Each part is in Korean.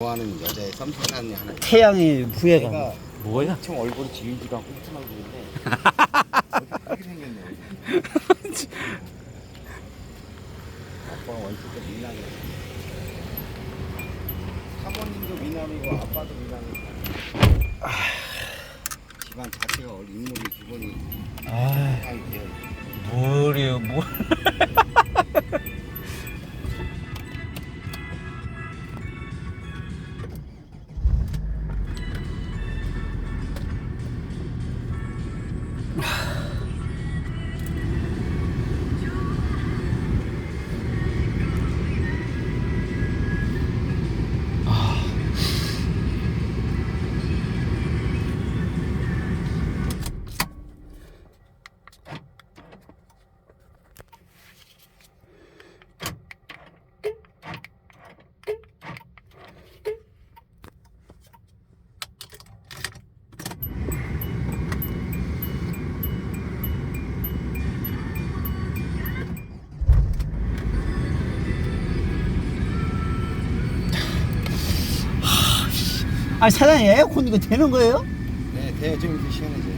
좋아하는 여자의 썸타는 하나 있어. 후예가 내가 뭐야? 엄청 얼굴이 않고 훔쳐나고 있는데 이렇게 생겼네 아빠가 원칙도 미남이야 사모님도 미남이고 아빠도 미남이고 집안 자체가 원래 인물이 기본이 아, 뭐래요, 뭐? 아니 사장님 에어컨 이거 되는 거예요? 네 돼요 좀 이렇게 시원해져요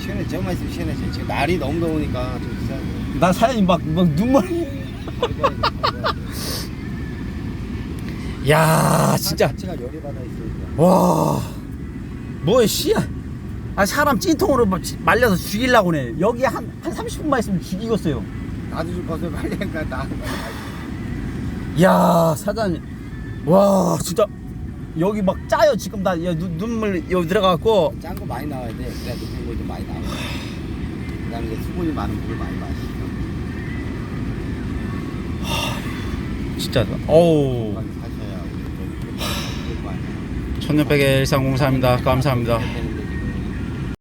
시원해 저만 있으면 시원해져요 지금 날이 너무 더우니까 좀 이상해요 나 사장님 막, 막 눈물이. 야, 진짜. 자체가 열이 받아 있으니까 와, 뭐야, 씨야. 아, 사람 찐통으로 막 지- 말려서 죽이려고 네 여기 한, 한 30분만 있으면 죽이겠어요. 나도 좀 벗어 빨리 하니까 나 야, 사장님. 와, 진짜. 여기 막 짜요, 지금 나 야, 눈, 눈물 여기 들어가갖고. 짠 거 많이 나와야 돼 그래야 높은 거좀 많이 나와 그 다음에 이제 수분이 많은 물을 많이 마시고 진짜, 어우. 많이 사셔야 우리 좀 많이 거 아니야 천년백의. 감사합니다. 때문에